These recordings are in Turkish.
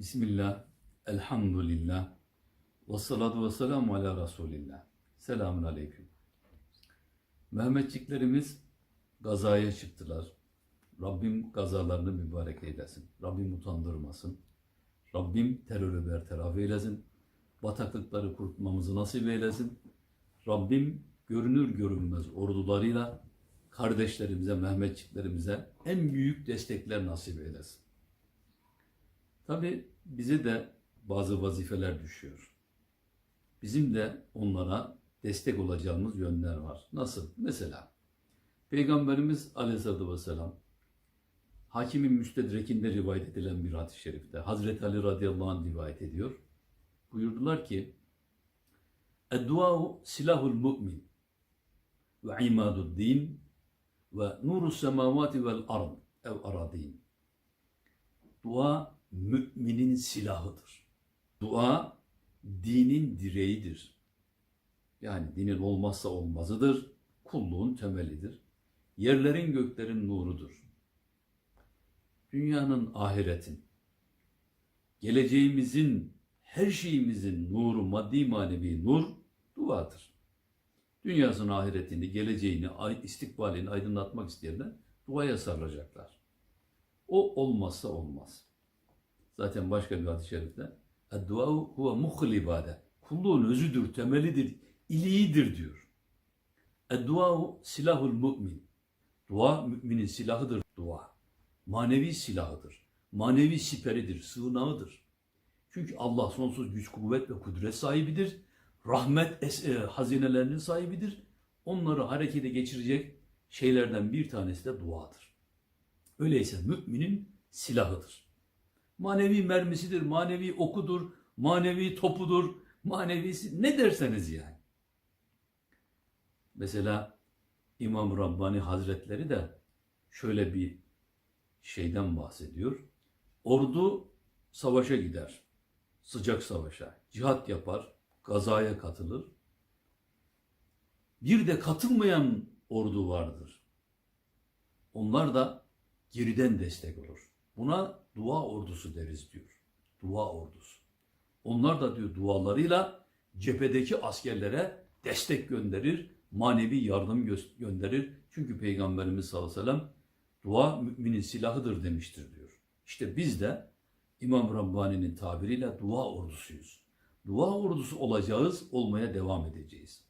Bismillah, elhamdülillah, ve salatu ve selamu ala Resulillah. Selamun aleyküm. Mehmetçiklerimiz gazaya çıktılar. Rabbim gazalarını mübarek eylesin. Rabbim utandırmasın. Rabbim terörü bertaraf eylesin. Bataklıkları kurtulmamızı nasip eylesin. Rabbim görünür görünmez ordularıyla kardeşlerimize, Mehmetçiklerimize en büyük destekler nasip eylesin. Tabi bize de bazı vazifeler düşüyor. Bizim de onlara destek olacağımız yönler var. Nasıl? Mesela Peygamberimiz Aleyhisselatü Vesselam Hakimin Müstedrek'inde rivayet edilen bir hadis-i şerifte Hazreti Ali radıyallahu anh rivayet ediyor. Buyurdular ki Eddua'u silahul mu'min ve imadud din ve nurus semavati vel ard ev aradin. Dua müminin silahıdır. Dua dinin direğidir. Yani dinin olmazsa olmazıdır. Kulluğun temelidir. Yerlerin göklerin nurudur. Dünyanın, ahiretin, geleceğimizin, her şeyimizin nuru, maddi manevi nur duadır. Dünyasını, ahiretini, geleceğini, istikbalini aydınlatmak isteyenler duaya sarılacaklar. O olmazsa olmaz. Zaten başka bir hadis-i şerifte "Dua huve muhul ibadet." Kulluğun özüdür, temelidir, iliğidir diyor. Dua silahul mümin. Dua müminin silahıdır dua. Manevi silahıdır. Manevi siperidir, sığınağıdır. Çünkü Allah sonsuz güç, kuvvet ve kudret sahibidir. Rahmet es- e, hazinelerinin sahibidir. Onları harekete geçirecek şeylerden bir tanesi de duadır. Öyleyse müminin silahıdır. Manevi mermisidir, manevi okudur, manevi topudur, manevisi ne derseniz yani. Mesela İmam Rabbani Hazretleri de şöyle bir şeyden bahsediyor. Ordu savaşa gider. Sıcak savaşa. Cihat yapar. Gazaya katılır. Bir de katılmayan ordu vardır. Onlar da geriden destek olur. Buna dua ordusu deriz diyor. Dua ordusu. Onlar da diyor dualarıyla cephedeki askerlere destek gönderir, manevi yardım gö- gönderir. Çünkü Peygamberimiz sallallahu aleyhi ve sellem dua müminin silahıdır demiştir diyor. İşte biz de İmam Rabbani'nin tabiriyle dua ordusuyuz. Dua ordusu olacağız, olmaya devam edeceğiz.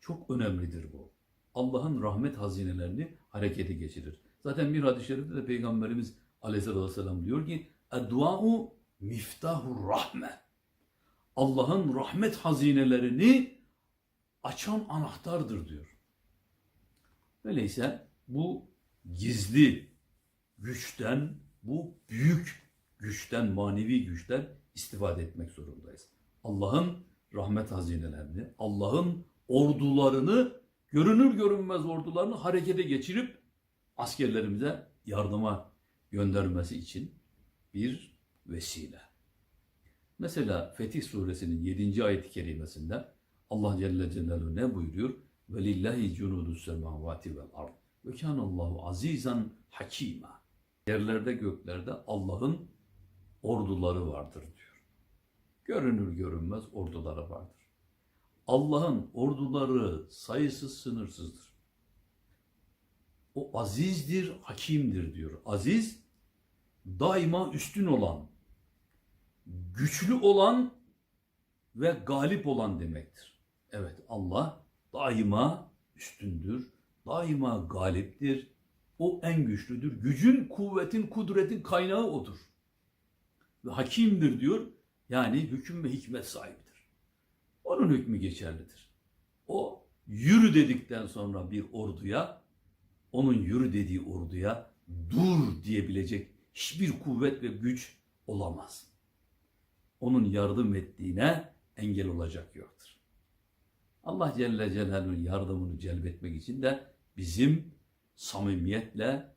Çok önemlidir bu. Allah'ın rahmet hazinelerini harekete geçirir. Zaten bir hadis-i şerifte de Peygamberimiz Aleyhisselatü Vesselam diyor ki Dua'u miftahur rahme. Allah'ın rahmet hazinelerini açan anahtardır diyor. Öyleyse bu gizli güçten, bu büyük güçten, manevi güçten istifade etmek zorundayız. Allah'ın rahmet hazinelerini, Allah'ın ordularını, görünür görünmez ordularını harekete geçirip askerlerimize yardıma göndermesi için bir vesile. Mesela Fetih suresinin 7. ayet-i kerimesinde Allah Celle Celaluhu ne buyuruyor? Cunudus semavati vel ard. Ve kânallahu azizan hakima. Yerlerde göklerde Allah'ın orduları vardır diyor. Görünür görünmez orduları vardır. Allah'ın orduları sayısız sınırsızdır. O azizdir, hakimdir diyor. Aziz daima üstün olan, güçlü olan ve galip olan demektir. Evet Allah daima üstündür, daima galiptir. O en güçlüdür. Gücün, kuvvetin, kudretin kaynağı odur. Ve hakimdir diyor. Yani hüküm ve hikmet sahibidir. Onun hükmü geçerlidir. O yürü dedikten sonra bir orduya, onun yürü dediği orduya dur diyebilecek hiçbir kuvvet ve güç olamaz. Onun yardım ettiğine engel olacak yoktur. Allah Celle Celaluhu'nun yardımını celbetmek için de bizim samimiyetle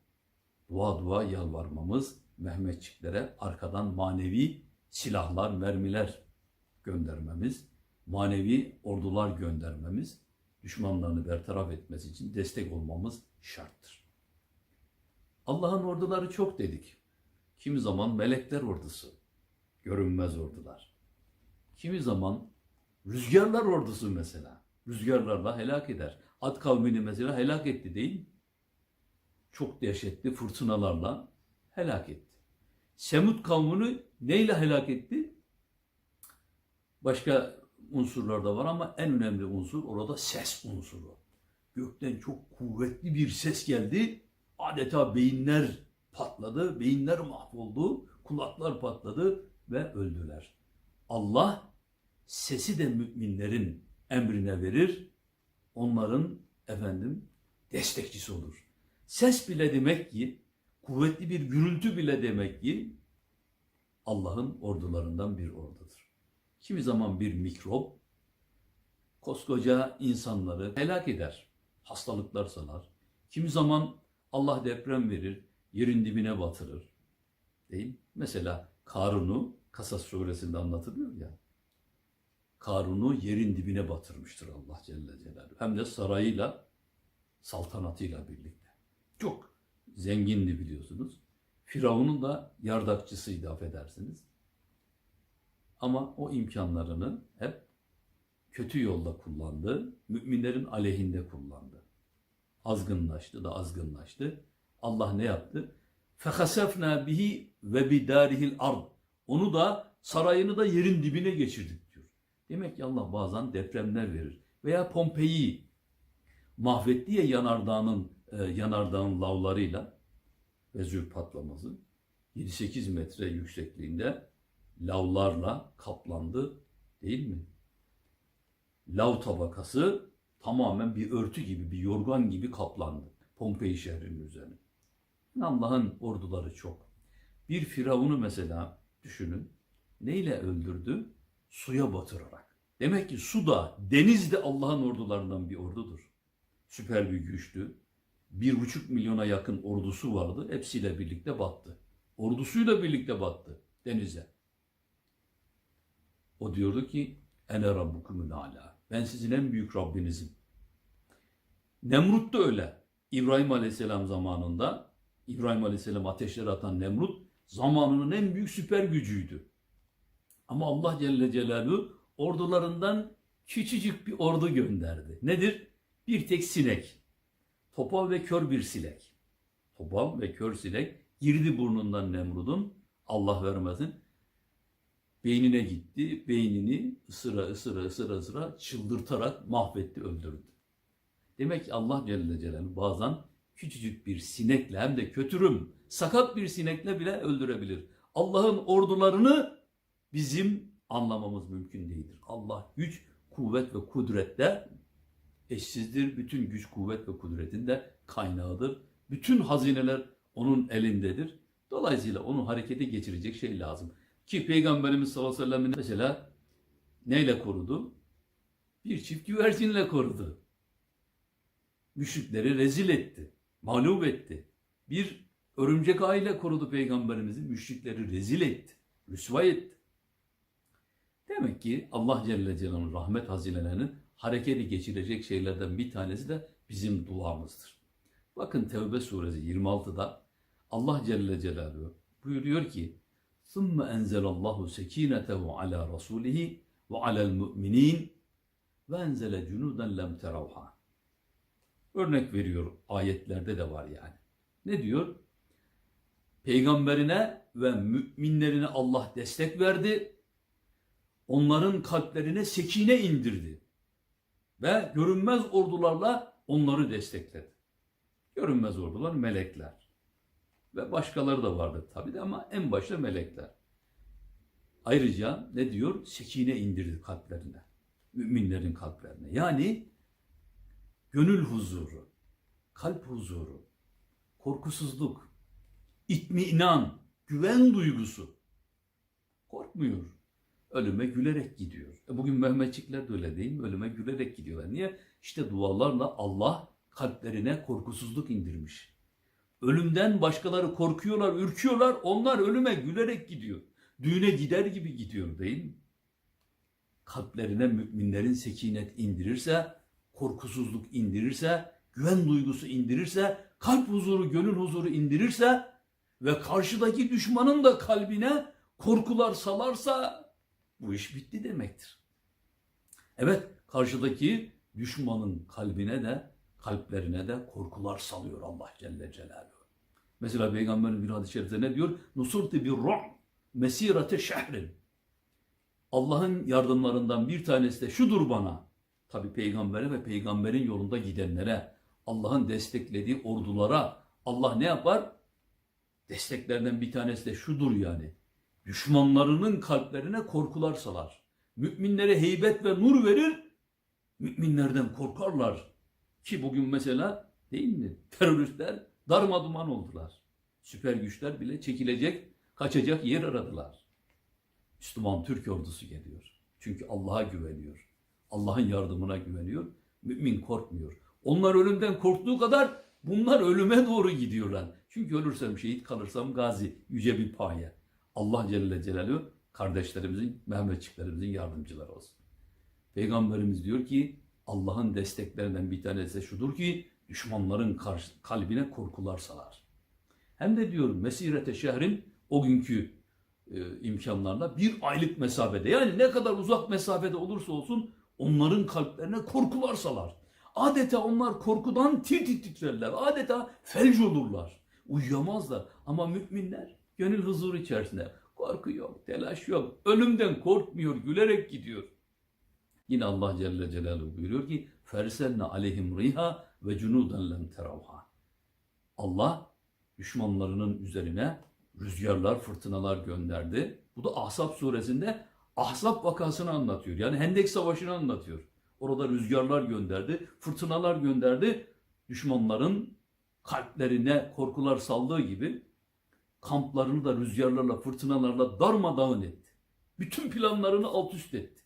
dua dua yalvarmamız, Mehmetçiklere arkadan manevi silahlar, mermiler göndermemiz, manevi ordular göndermemiz, düşmanlarını bertaraf etmesi için destek olmamız şarttır. Allah'ın orduları çok dedik. Kimi zaman melekler ordusu, görünmez ordular. Kimi zaman rüzgarlar ordusu mesela. Rüzgarlarla helak eder. Ad kavmini mesela helak etti değil mi? Çok dehşetli fırtınalarla helak etti. Semud kavmini neyle helak etti? Başka unsurlar da var ama en önemli unsur orada ses unsuru. Gökten çok kuvvetli bir ses geldi. Adeta beyinler patladı, beyinler mahvoldu, kulaklar patladı ve öldüler. Allah sesi de müminlerin emrine verir. Onların efendim destekçisi olur. Ses bile demek ki kuvvetli bir gürültü bile demek ki Allah'ın ordularından bir ordudur. Kimi zaman bir mikrop koskoca insanları helak eder. Hastalıklar salar. Kimi zaman Allah deprem verir, yerin dibine batırır. Değil? Mesela Karun'u Kasas suresinde anlatılıyor ya. Karun'u yerin dibine batırmıştır Allah Celle Celaluhu. Hem de sarayıyla, saltanatıyla birlikte. Çok zengindi biliyorsunuz. Firavun'un da yardakçısıydı affedersiniz. Ama o imkanlarını hep kötü yolda kullandı. Müminlerin aleyhinde kullandı azgınlaştı da azgınlaştı. Allah ne yaptı? Fehasefna bihi ve bidarihil ard. Onu da sarayını da yerin dibine geçirdik diyor. Demek ki Allah bazen depremler verir. Veya Pompei'yi mahvetti ya yanardağının e, yanardağın lavlarıyla Vezüv patlaması 7-8 metre yüksekliğinde lavlarla kaplandı değil mi? Lav tabakası tamamen bir örtü gibi, bir yorgan gibi kaplandı Pompei şehrinin üzerine. Allah'ın orduları çok. Bir firavunu mesela düşünün. Neyle öldürdü? Suya batırarak. Demek ki su da, deniz de Allah'ın ordularından bir ordudur. Süper bir güçtü. Bir buçuk milyona yakın ordusu vardı. Hepsiyle birlikte battı. Ordusuyla birlikte battı denize. O diyordu ki Ene rabbukumul ala. Ben sizin en büyük Rabbinizim. Nemrut da öyle. İbrahim Aleyhisselam zamanında İbrahim Aleyhisselam ateşleri atan Nemrut zamanının en büyük süper gücüydü. Ama Allah Celle Celaluhu ordularından küçücük bir ordu gönderdi. Nedir? Bir tek sinek. Topal ve kör bir sinek. Topal ve kör sinek girdi burnundan Nemrud'un Allah vermesin beynine gitti. Beynini ısıra ısıra ısıra ısıra çıldırtarak mahvetti, öldürdü. Demek ki Allah Celle Celaluhu bazen küçücük bir sinekle hem de kötürüm, sakat bir sinekle bile öldürebilir. Allah'ın ordularını bizim anlamamız mümkün değildir. Allah güç, kuvvet ve kudrette eşsizdir. Bütün güç, kuvvet ve kudretin de kaynağıdır. Bütün hazineler onun elindedir. Dolayısıyla onu harekete geçirecek şey lazım. Ki Peygamberimiz sallallahu aleyhi ve sellem'in mesela neyle korudu? Bir çift güvercinle korudu. Müşrikleri rezil etti. Mağlup etti. Bir örümcek ağıyla korudu Peygamberimizi. Müşrikleri rezil etti. Rüsva etti. Demek ki Allah Celle Celaluhu'nun rahmet hazinelerini harekete geçirecek şeylerden bir tanesi de bizim duamızdır. Bakın Tevbe suresi 26'da Allah Celle Celaluhu buyuruyor ki ثُمَّ أَنْزَلَ اللّٰهُ سَك۪ينَتَهُ عَلَى رَسُولِهِ وَعَلَى الْمُؤْمِنِينَ وَاَنْزَلَ جُنُودًا لَمْ تَرَوْهَا Örnek veriyor ayetlerde de var yani. Ne diyor? Peygamberine ve müminlerine Allah destek verdi. Onların kalplerine sekine indirdi. Ve görünmez ordularla onları destekledi. Görünmez ordular melekler. Ve başkaları da vardır tabi de ama en başta melekler. Ayrıca ne diyor? Sekine indirdi kalplerine. Müminlerin kalplerine. Yani gönül huzuru, kalp huzuru, korkusuzluk, itminan, güven duygusu. Korkmuyor. Ölüme gülerek gidiyor. E bugün Mehmetçikler de öyle değil mi? Ölüme gülerek gidiyorlar. Niye? İşte dualarla Allah kalplerine korkusuzluk indirmiş. Ölümden başkaları korkuyorlar, ürküyorlar. Onlar ölüme gülerek gidiyor. Düğüne gider gibi gidiyor değil mi? Kalplerine müminlerin sekinet indirirse, korkusuzluk indirirse, güven duygusu indirirse, kalp huzuru, gönül huzuru indirirse ve karşıdaki düşmanın da kalbine korkular salarsa bu iş bitti demektir. Evet karşıdaki düşmanın kalbine de kalplerine de korkular salıyor Allah Celle Celaluhu. Mesela Peygamberin bir hadis-i şerifte ne diyor? Nusurti bir ruh mesirete şehrin. Allah'ın yardımlarından bir tanesi de şudur bana. Tabi peygambere ve peygamberin yolunda gidenlere, Allah'ın desteklediği ordulara Allah ne yapar? Desteklerden bir tanesi de şudur yani. Düşmanlarının kalplerine korkular salar. Müminlere heybet ve nur verir. Müminlerden korkarlar. Ki bugün mesela değil mi? Teröristler darmaduman oldular. Süper güçler bile çekilecek, kaçacak yer aradılar. Müslüman Türk ordusu geliyor. Çünkü Allah'a güveniyor. Allah'ın yardımına güveniyor. Mümin korkmuyor. Onlar ölümden korktuğu kadar bunlar ölüme doğru gidiyorlar. Çünkü ölürsem şehit kalırsam gazi yüce bir paye. Allah Celle Celaluhu kardeşlerimizin, Mehmetçiklerimizin yardımcıları olsun. Peygamberimiz diyor ki Allah'ın desteklerinden bir tanesi şudur ki düşmanların kalbine korkular salar. Hem de diyor Mesirete şehrin o günkü e, imkanlarla bir aylık mesafede yani ne kadar uzak mesafede olursa olsun onların kalplerine korkular salar. Adeta onlar korkudan tir titrerler. Adeta felç olurlar. Uyuyamazlar. Ama müminler gönül huzuru içerisinde. Korku yok, telaş yok. Ölümden korkmuyor, gülerek gidiyor. Yine Allah Celle Celaluhu buyuruyor ki فَرْسَلْنَا aleyhim riha ve cunuden lem teravha. Allah düşmanlarının üzerine rüzgarlar, fırtınalar gönderdi. Bu da Ahzab suresinde Ahzab vakasını anlatıyor. Yani Hendek Savaşı'nı anlatıyor. Orada rüzgarlar gönderdi, fırtınalar gönderdi. Düşmanların kalplerine korkular saldığı gibi kamplarını da rüzgarlarla, fırtınalarla darmadağın etti. Bütün planlarını alt üst etti.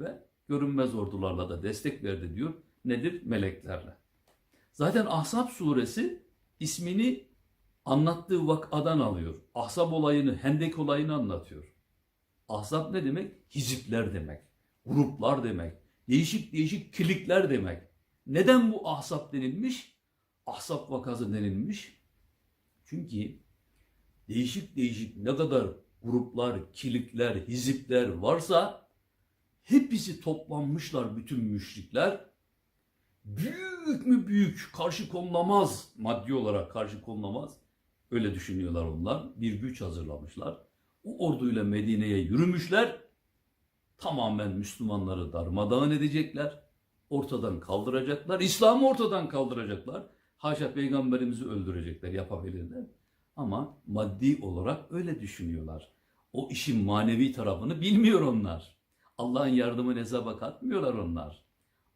Ve görünmez ordularla da destek verdi diyor. Nedir? Meleklerle. Zaten Ahzab suresi ismini anlattığı vakadan alıyor. Ahzab olayını, Hendek olayını anlatıyor. Ahzab ne demek? Hizipler demek. Gruplar demek. Değişik değişik kilikler demek. Neden bu ahzab denilmiş? Ahzab vakası denilmiş. Çünkü değişik değişik ne kadar gruplar, kilikler, hizipler varsa hepsi toplanmışlar bütün müşrikler. Büyük mü büyük, karşı konulamaz, maddi olarak karşı konulamaz. Öyle düşünüyorlar onlar. Bir güç hazırlamışlar. O orduyla Medine'ye yürümüşler. Tamamen Müslümanları darmadağın edecekler. Ortadan kaldıracaklar. İslam'ı ortadan kaldıracaklar. Haşa peygamberimizi öldürecekler yapabilirler. Ama maddi olarak öyle düşünüyorlar. O işin manevi tarafını bilmiyor onlar. Allah'ın yardımını hesaba katmıyorlar onlar.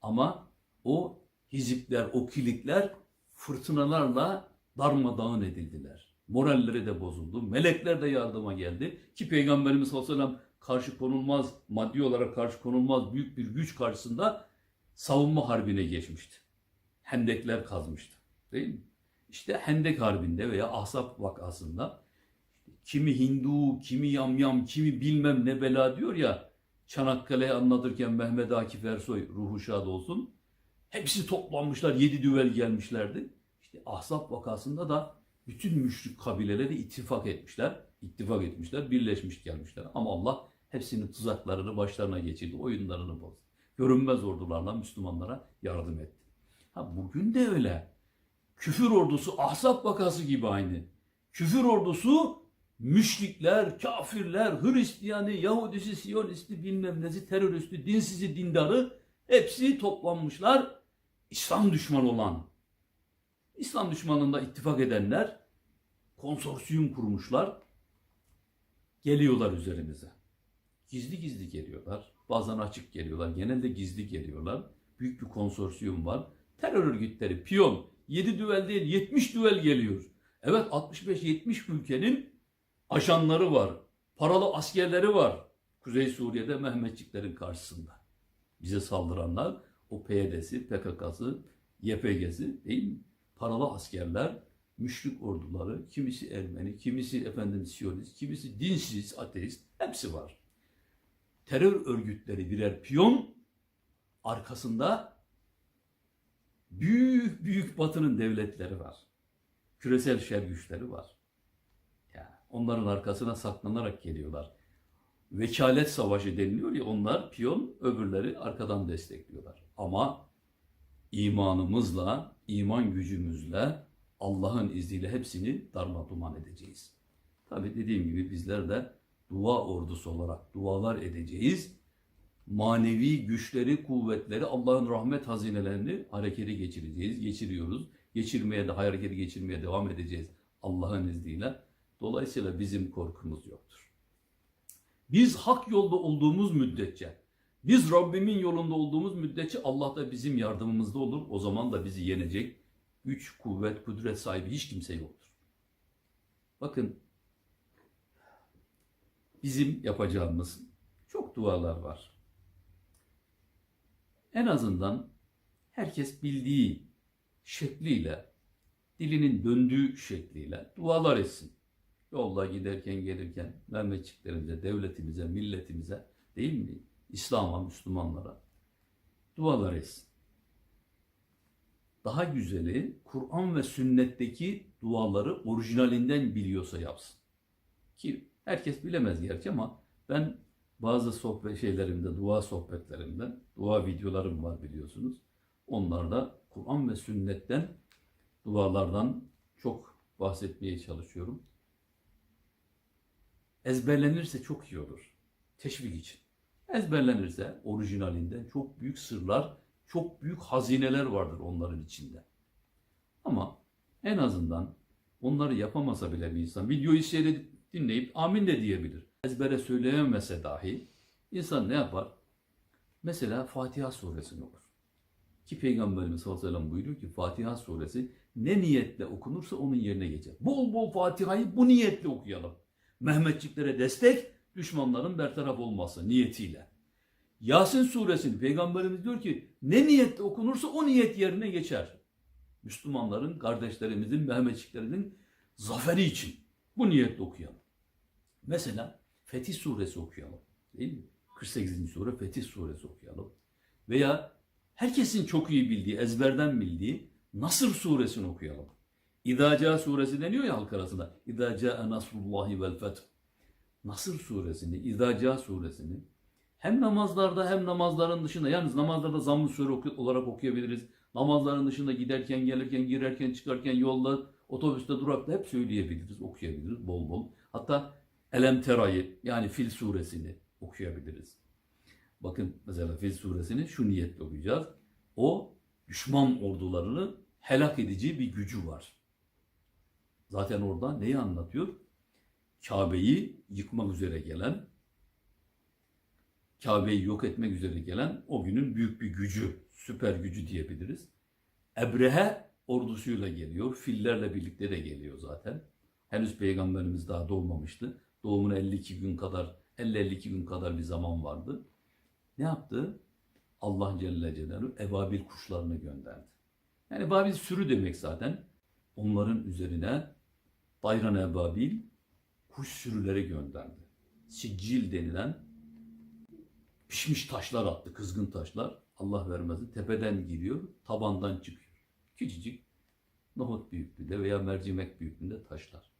Ama o hizipler, o kilikler fırtınalarla darmadağın edildiler. Moralleri de bozuldu. Melekler de yardıma geldi. Ki Peygamberimiz sallallahu aleyhi ve sellem karşı konulmaz, maddi olarak karşı konulmaz büyük bir güç karşısında savunma harbine geçmişti. Hendekler kazmıştı. Değil mi? İşte Hendek Harbi'nde veya Ahzab vakasında kimi Hindu, kimi yamyam, kimi bilmem ne bela diyor ya Çanakkale'yi anlatırken Mehmet Akif Ersoy ruhu şad olsun. Hepsi toplanmışlar, yedi düvel gelmişlerdi. İşte Ahzab vakasında da bütün müşrik kabileleri ittifak etmişler. ittifak etmişler, birleşmiş gelmişler. Ama Allah hepsinin tuzaklarını başlarına geçirdi, oyunlarını bozdu. Görünmez ordularla Müslümanlara yardım etti. Ha bugün de öyle. Küfür ordusu Ahzab vakası gibi aynı. Küfür ordusu müşrikler, kafirler, Hristiyanı, Yahudisi, Siyonisti, bilmem nesi, teröristi, dinsizi, dindarı hepsi toplanmışlar. İslam düşmanı olan, İslam düşmanlığında ittifak edenler konsorsiyum kurmuşlar. Geliyorlar üzerimize. Gizli gizli geliyorlar. Bazen açık geliyorlar. Genelde gizli geliyorlar. Büyük bir konsorsiyum var. Terör örgütleri, piyon, 7 düvel değil 70 düvel geliyor. Evet 65-70 ülkenin ajanları var. Paralı askerleri var. Kuzey Suriye'de Mehmetçiklerin karşısında. Bize saldıranlar o PYD'si, PKK'sı, YPG'si değil mi? Paralı askerler, müşrik orduları, kimisi Ermeni, kimisi efendim Siyonist, kimisi dinsiz, ateist, hepsi var. Terör örgütleri birer piyon, arkasında büyük büyük batının devletleri var. Küresel şer güçleri var. Onların arkasına saklanarak geliyorlar. Vekalet savaşı deniliyor ya onlar piyon öbürleri arkadan destekliyorlar. Ama imanımızla, iman gücümüzle Allah'ın izniyle hepsini darma duman edeceğiz. Tabi dediğim gibi bizler de dua ordusu olarak dualar edeceğiz. Manevi güçleri, kuvvetleri, Allah'ın rahmet hazinelerini harekete geçireceğiz, geçiriyoruz. Geçirmeye de harekete geçirmeye devam edeceğiz Allah'ın izniyle. Dolayısıyla bizim korkumuz yoktur. Biz hak yolda olduğumuz müddetçe, biz Rabbimin yolunda olduğumuz müddetçe Allah da bizim yardımımızda olur. O zaman da bizi yenecek güç, kuvvet, kudret sahibi hiç kimse yoktur. Bakın bizim yapacağımız çok dualar var. En azından herkes bildiği şekliyle, dilinin döndüğü şekliyle dualar etsin. Yolda giderken gelirken Mehmetçiklerimize, devletimize, milletimize değil mi? İslam'a, Müslümanlara dualar etsin. Daha güzeli Kur'an ve sünnetteki duaları orijinalinden biliyorsa yapsın. Ki herkes bilemez gerçi ama ben bazı sohbet şeylerimde, dua sohbetlerimde, dua videolarım var biliyorsunuz. Onlarda Kur'an ve sünnetten dualardan çok bahsetmeye çalışıyorum. Ezberlenirse çok iyi olur. Teşvik için. Ezberlenirse orijinalinden çok büyük sırlar, çok büyük hazineler vardır onların içinde. Ama en azından onları yapamasa bile bir insan videoyu seyredip dinleyip amin de diyebilir. Ezbere söyleyemese dahi insan ne yapar? Mesela Fatiha suresini okur. Ki Peygamberimiz sallallahu aleyhi ve sellem buyuruyor ki Fatiha suresi ne niyetle okunursa onun yerine geçer. Bol bol Fatiha'yı bu niyetle okuyalım. Mehmetçiklere destek, düşmanların bertaraf olması niyetiyle. Yasin suresini Peygamberimiz diyor ki ne niyetle okunursa o niyet yerine geçer. Müslümanların, kardeşlerimizin, Mehmetçiklerinin zaferi için bu niyetle okuyalım. Mesela Fetih suresi okuyalım. Değil mi? 48. sure Fetih suresi okuyalım. Veya herkesin çok iyi bildiği, ezberden bildiği Nasır suresini okuyalım. İdaca suresi deniyor ya halk arasında. İdaca nasrullahi vel feth. Nasır suresini, İdaca suresini hem namazlarda hem namazların dışında yalnız namazlarda zamm-ı sure olarak okuyabiliriz. Namazların dışında giderken, gelirken, girerken, çıkarken, yolda, otobüste, durakta hep söyleyebiliriz, okuyabiliriz bol bol. Hatta Elem Tera'yı yani Fil suresini okuyabiliriz. Bakın mesela Fil suresini şu niyetle okuyacağız. O düşman ordularını helak edici bir gücü var. Zaten orada neyi anlatıyor? Kabe'yi yıkmak üzere gelen, Kabe'yi yok etmek üzere gelen o günün büyük bir gücü, süper gücü diyebiliriz. Ebrehe ordusuyla geliyor, fillerle birlikte de geliyor zaten. Henüz peygamberimiz daha doğmamıştı. Doğumuna 52 gün kadar, 50-52 gün kadar bir zaman vardı. Ne yaptı? Allah Celle Celaluhu ebabil kuşlarını gönderdi. Yani ebabil sürü demek zaten. Onların üzerine Bayran ebabil kuş sürüleri gönderdi. Siccil denilen pişmiş taşlar attı, kızgın taşlar. Allah vermezdi. Tepeden giriyor, tabandan çıkıyor. Küçücük nohut büyüklüğünde veya mercimek büyüklüğünde taşlar.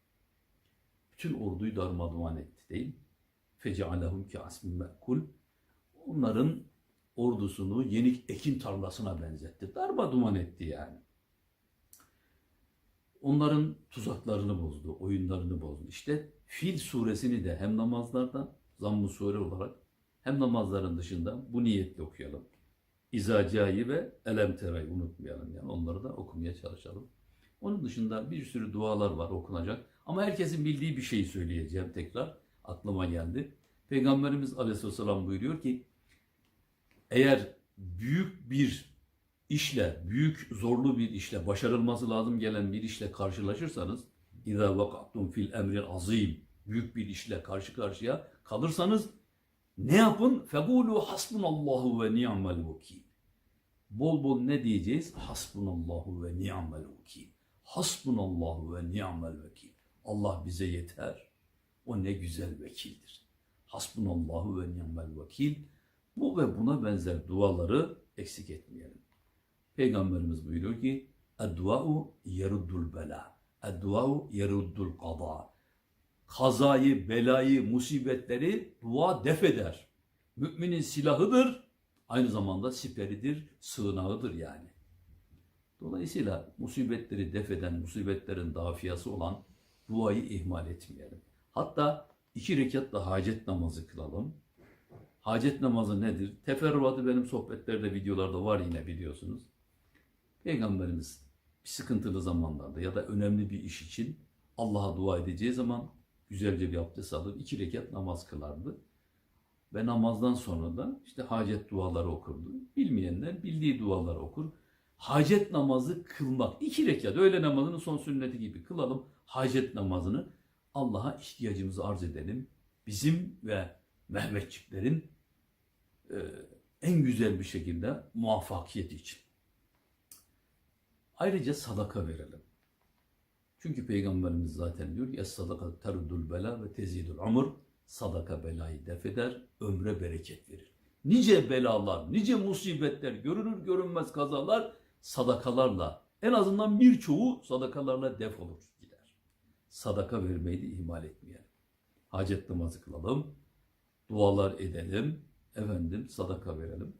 Bütün orduyu darmadağın etti değil? Fecealehum ki asmin me'kul. Onların ordusunu yenik ekin tarlasına benzetti. Darma duman etti yani. Onların tuzaklarını bozdu, oyunlarını bozdu. İşte Fil suresini de hem namazlarda zamm-ı sure olarak hem namazların dışında bu niyetle okuyalım. İzacayı ve Elem Tera'yı unutmayalım yani onları da okumaya çalışalım. Onun dışında bir sürü dualar var okunacak. Ama herkesin bildiği bir şeyi söyleyeceğim tekrar. Aklıma geldi. Peygamberimiz Aleyhisselam buyuruyor ki eğer büyük bir işle, büyük zorlu bir işle, başarılması lazım gelen bir işle karşılaşırsanız İza vakattum fil emrin azim. Büyük bir işle karşı karşıya kalırsanız ne yapın? Fekulu hasbunallahu ve ni'mel vekil. Bol bol ne diyeceğiz? Hasbunallahu ve ni'mel vekil. Hasbunallahu ve ni'mel vekil. Allah bize yeter. O ne güzel vekildir. Hasbunallahu ve ni'mel vekil. Bu ve buna benzer duaları eksik etmeyelim. Peygamberimiz buyuruyor ki Eddua'u yeruddul bela. Eddua'u yeruddul qada. kazayı, belayı, musibetleri dua def eder. Müminin silahıdır, aynı zamanda siperidir, sığınağıdır yani. Dolayısıyla musibetleri def eden, musibetlerin dafiyası olan duayı ihmal etmeyelim. Hatta iki rekat da hacet namazı kılalım. Hacet namazı nedir? Teferruatı benim sohbetlerde, videolarda var yine biliyorsunuz. Peygamberimiz bir sıkıntılı zamanlarda ya da önemli bir iş için Allah'a dua edeceği zaman güzelce bir abdest alır, iki rekat namaz kılardı. Ve namazdan sonra da işte hacet duaları okurdu. Bilmeyenler bildiği duaları okur. Hacet namazı kılmak, iki rekat öğle namazının son sünneti gibi kılalım. Hacet namazını Allah'a ihtiyacımızı arz edelim. Bizim ve Mehmetçiklerin e, en güzel bir şekilde muvaffakiyet için. Ayrıca sadaka verelim. Çünkü Peygamberimiz zaten diyor ki Es-sadaka terudul bela ve tezidul umur. Sadaka belayı def eder, ömre bereket verir. Nice belalar, nice musibetler, görünür görünmez kazalar sadakalarla, en azından birçoğu sadakalarla def olur gider. Sadaka vermeyi de ihmal etmeyelim. Hacet namazı kılalım, dualar edelim, efendim sadaka verelim.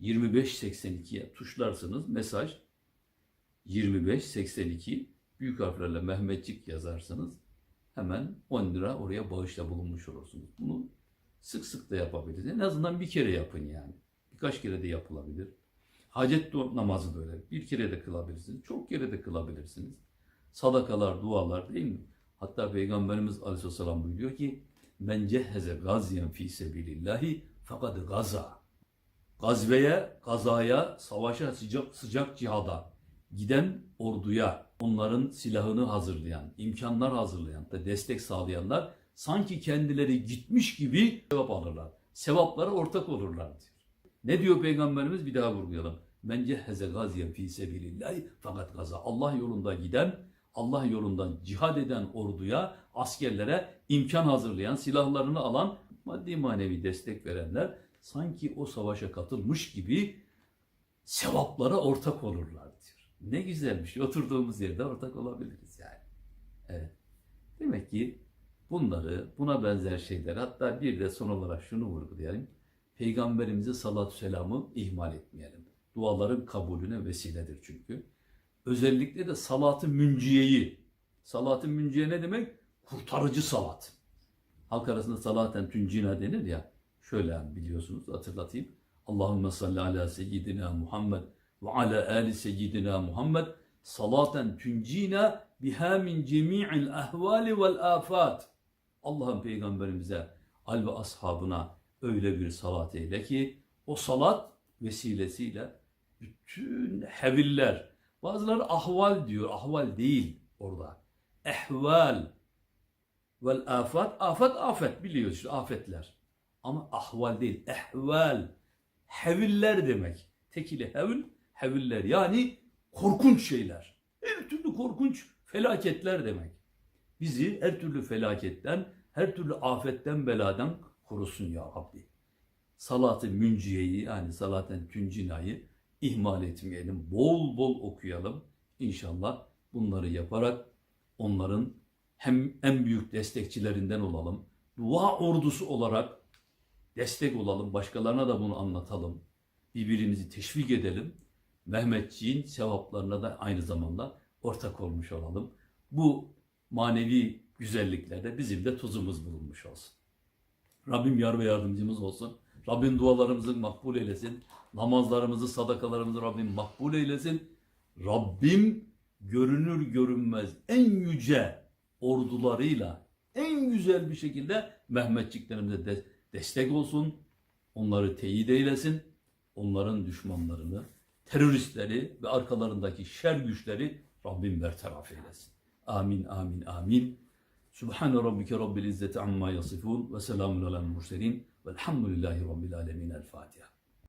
2582'ye tuşlarsınız mesaj 2582 büyük harflerle Mehmetçik yazarsınız. Hemen 10 lira oraya bağışla bulunmuş olursunuz. Bunu sık sık da yapabiliriz. En azından bir kere yapın yani. Birkaç kere de yapılabilir. Hacet namazı böyle. Bir kere de kılabilirsiniz. Çok kere de kılabilirsiniz. Sadakalar, dualar değil mi? Hatta Peygamberimiz Aleyhisselam buyuruyor ki Men cehheze gaziyen fi sebilillahi fakat gaza. Gazveye, gazaya, savaşa, sıcak sıcak cihada giden orduya, onların silahını hazırlayan, imkanlar hazırlayan da destek sağlayanlar sanki kendileri gitmiş gibi sevap alırlar. Sevaplara ortak olurlar diyor. Ne diyor Peygamberimiz? Bir daha vurgulayalım. Men cehheze gaziyen fi sebilillahi fakat gaza. Allah yolunda giden, Allah yolundan cihad eden orduya, askerlere imkan hazırlayan, silahlarını alan, maddi manevi destek verenler sanki o savaşa katılmış gibi sevaplara ortak olurlar diyor. Ne güzelmiş. Oturduğumuz yerde ortak olabiliriz yani. Evet. Demek ki bunları, buna benzer şeyler hatta bir de son olarak şunu vurgulayalım. Peygamberimize salatü selamı ihmal etmeyelim. Duaların kabulüne vesiledir çünkü. Özellikle de salatı münciyeyi. Salatı münciye ne demek? Kurtarıcı salat. Halk arasında salaten tüncina denir ya. Şöyle biliyorsunuz hatırlatayım. Allahümme salli ala seyyidina Muhammed ve ala ali seyyidina Muhammed salaten tüncina biha min cemi'il ahvali vel afat. Allah'ın peygamberimize, al ve ashabına öyle bir salat eyle ki o salat vesilesiyle bütün heviller, bazıları ahval diyor, ahval değil orada. Ehval vel afat, afat afet biliyoruz işte afetler. Ama ahval değil, ehval. Heviller demek. Tekili hevil, heviller yani korkunç şeyler. Her türlü korkunç felaketler demek. Bizi her türlü felaketten, her türlü afetten, beladan korusun ya Rabbi. Salat-ı münciyeyi yani salaten tüncinayı ihmal etmeyelim. Bol bol okuyalım. İnşallah bunları yaparak onların hem en büyük destekçilerinden olalım. Dua ordusu olarak destek olalım. Başkalarına da bunu anlatalım. Birbirimizi teşvik edelim. Mehmetçiğin sevaplarına da aynı zamanda ortak olmuş olalım. Bu manevi güzelliklerde bizim de tuzumuz bulunmuş olsun. Rabbim yar ve yardımcımız olsun. Rabbim dualarımızı makbul eylesin. Namazlarımızı, sadakalarımızı Rabbim makbul eylesin. Rabbim görünür görünmez en yüce ordularıyla en güzel bir şekilde Mehmetçiklerimize de destek olsun. Onları teyit eylesin. Onların düşmanlarını, teröristleri ve arkalarındaki şer güçleri Rabbim bertaraf eylesin. Amin, amin, amin. Subhane rabbike rabbil izzeti amma yasifun ve selamun alel murselin velhamdülillahi rabbil alemin. El Fatiha.